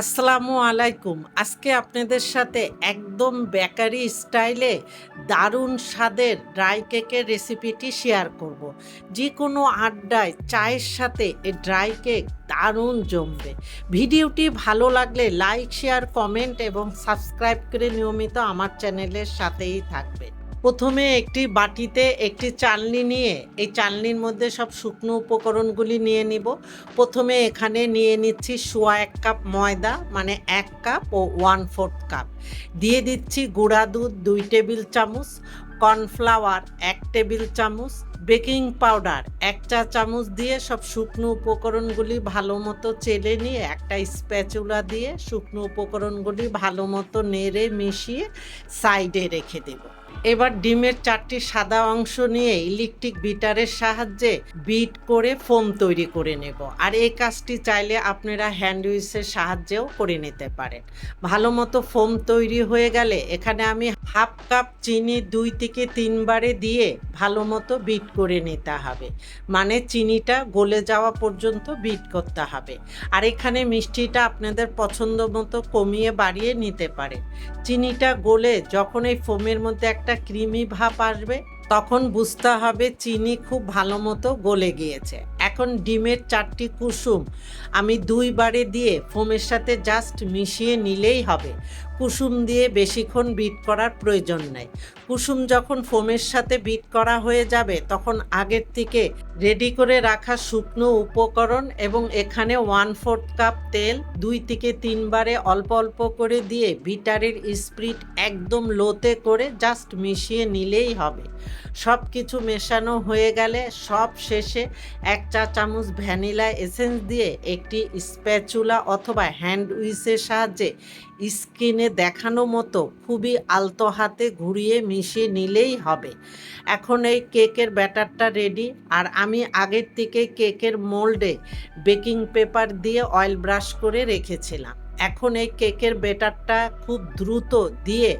আসসালামু আলাইকুম। আজকে আপনাদের সাথে একদম বেকারি স্টাইলে দারুণ স্বাদের ড্রাই কেকের রেসিপিটি শেয়ার করব। যে কোনো আড্ডায় চায়ের সাথে এই ড্রাই কেক দারুণ জমবে। ভিডিওটি ভালো লাগলে লাইক শেয়ার কমেন্ট এবং সাবস্ক্রাইব করে নিয়মিত আমার চ্যানেলের সাথেই থাকবে প্রথমে একটি বাটিতে একটি চালনি নিয়ে এই চালনির মধ্যে সব শুকনো উপকরণগুলি নিয়ে নিব। প্রথমে এখানে নিয়ে নিচ্ছি সোয়া এক কাপ ময়দা মানে এক কাপ ও ওয়ান ফোর্থ কাপ। দিয়ে দিচ্ছি গুঁড়া দুধ দুই টেবিল চামচ, কর্নফ্লাওয়ার এক টেবিল চামচ, বেকিং পাউডার এক চা চামচ দিয়ে সব শুকনো উপকরণগুলি ভালো মতো চেলে নিয়ে একটা স্প্যাচুলা দিয়ে শুকনো উপকরণগুলি ভালো মতো নেড়ে মিশিয়ে সাইডে রেখে দেবো। এবার ডিমের চারটি সাদা অংশ নিয়ে ইলেকট্রিক বিটারের সাহায্যে বিট করে ফোম তৈরি করে নেব। আর এই কাজটি চাইলে আপনারা হ্যান্ড উইসের সাহায্যেও করে নিতে পারেন। ভালো মতো ফোম তৈরি হয়ে গেলে এখানে আমি হাফ কাপ চিনি দুই থেকে তিনবারে দিয়ে ভালো মতো বিট করে নিতে হবে। মানে চিনিটা গলে যাওয়া পর্যন্ত বিট করতে হবে। আর এখানে মিষ্টিটা আপনাদের পছন্দ মতো কমিয়ে বাড়িয়ে নিতে পারে চিনিটা গলে যখন এই ফোমের মধ্যে একটা ক্রিমি ভাব আসবে, তখন বুঝতে হবে চিনি খুব ভালো মতো গলে গিয়েছে। এখন ডিমের চারটি কুসুম আমি দুইবারে দিয়ে ফোমের সাথে জাস্ট মিশিয়ে নিলেই হবে। কুসুম দিয়ে বেশিক্ষণ বিট করার প্রয়োজন নেই। কুসুম যখন ফোমের সাথে বিট করা হয়ে যাবে, তখন আগের থেকে রেডি করে রাখা শুকনো উপকরণ এবং এখানে ওয়ান ফোর্থ কাপ তেল দুই থেকে তিনবারে অল্প অল্প করে দিয়ে বিটারের স্প্রিট একদম লোতে করে জাস্ট মিশিয়ে নিলেই হবে। সব কিছু মেশানো হয়ে গেলে সব শেষে এক চা চামচ ভ্যানিলা এসেন্স দিয়ে একটি স্প্যাচুলা অথবা হ্যান্ড উইসের সাহায্যে স্কিনে দেখানো মতো খুবই আলতো হাতে ঘুরিয়ে মিশিয়ে নিলেই হবে। এখন এই কেকের ব্যাটারটা রেডি আর আমি আগের থেকে কেকের মোল্ডে বেকিং পেপার দিয়ে অয়েল ব্রাশ করে রেখেছিলাম। এখন এই কেকের ব্যাটারটা খুব দ্রুত দিয়ে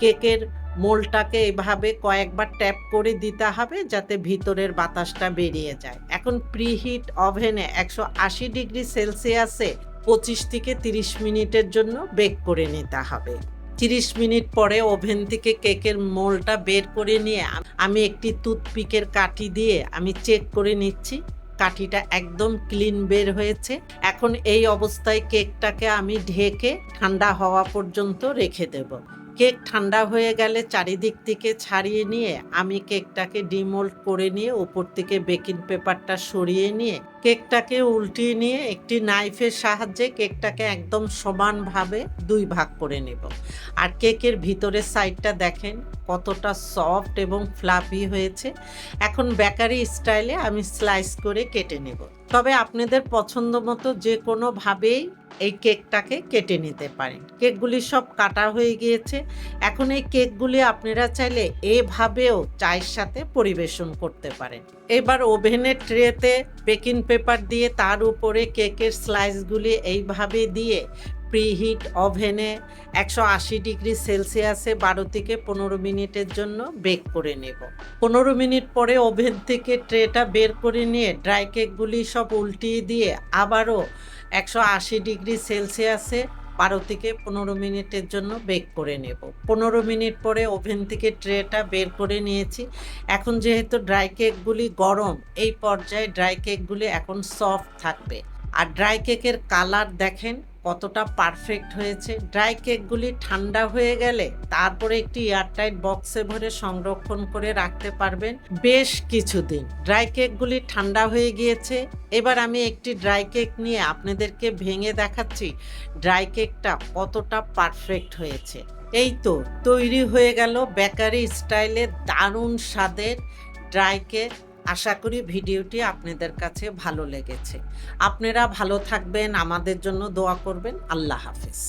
কেকের মোলটাকে এভাবে কয়েকবার ট্যাপ করে দিতে হবে যাতে ভিতরের বাতাসটা বেরিয়ে যায়। এখন প্রিহিট ওভেনে একশো আশি ডিগ্রি সেলসিয়াসে পঁচিশ থেকে তিরিশ মিনিটের জন্য বেক করে নিতে হবে। তিরিশ মিনিট পরে ওভেন থেকে কেকের মোলটা বের করে নিয়ে আমি একটি টুথপিকের কাঠি দিয়ে আমি চেক করে নিচ্ছি। কাঠিটা একদম ক্লিন বের হয়েছে। এখন এই অবস্থায় কেকটাকে আমি ঢেকে ঠান্ডা হওয়া পর্যন্ত রেখে দেবো। কেক ঠান্ডা হয়ে গেলে চারিদিক থেকে ছাড়িয়ে নিয়ে আমি কেকটাকে ডিমোল্ড করে নিয়ে উপর থেকে বেকিং পেপারটা সরিয়ে নিয়ে কেকটাকে উল্টিয়ে নিয়ে একটি নাইফের সাহায্যে কেকটাকে একদম সমানভাবে দুই ভাগ করে নেব। আর কেকের ভিতরের সাইডটা দেখেন, কতটা সফট এবং ফ্লাফি হয়েছে। এখন বেকারি স্টাইলে আমি স্লাইস করে কেটে নেব। তবে আপনাদের পছন্দ মতো যে কোনোভাবেই এই কেকটাকে কেটে নিতে পারেন। কেকগুলি সব কাটা হয়ে গিয়েছে। এখন এই কেকগুলি আপনারা চাইলে এভাবেও চায়ের সাথে পরিবেশন করতে পারেন। এবার ওভেনের ট্রেতে বেকিং পেপার দিয়ে তার উপরে কেকের স্লাইসগুলি এইভাবে দিয়ে প্রিহিট ওভেনে একশো আশি ডিগ্রি সেলসিয়াসে বারো থেকে পনেরো মিনিটের জন্য বেক করে নেব। পনেরো মিনিট পরে ওভেন থেকে ট্রেটা বের করে নিয়ে ড্রাই কেকগুলি সব উল্টিয়ে দিয়ে আবারও একশো আশি ডিগ্রি সেলসিয়াসে বারো থেকে পনেরো মিনিটের জন্য বেক করে নেব। পনেরো মিনিট পরে ওভেন থেকে ট্রেটা বের করে নিয়েছি। এখন যেহেতু ড্রাই কেকগুলি গরম, এই পর্যায়ে ড্রাই কেকগুলি এখন সফট থাকবে। আর ড্রাই কেকের কালার দেখেন কতটা পারফেক্ট হয়েছে। ড্রাই কেকগুলি ঠান্ডা হয়ে গেলে তারপরে একটি এয়ারটাইট বক্সে ভরে সংরক্ষণ করে রাখতে পারবেন বেশ কিছুদিন। ড্রাই কেকগুলি ঠান্ডা হয়ে গিয়েছে। এবার আমি একটি ড্রাই কেক নিয়ে আপনাদেরকে ভেঙে দেখাচ্ছি ড্রাই কেকটা কতটা পারফেক্ট হয়েছে। এই তো তৈরি হয়ে গেল বেকারি স্টাইলে দারুণ স্বাদের ড্রাই কেক আশা করি ভিডিওটি আপনাদের কাছে ভালো লেগেছে। আপনারা ভালো থাকবেন, আমাদের জন্য দোয়া করবেন। আল্লাহ হাফিজ।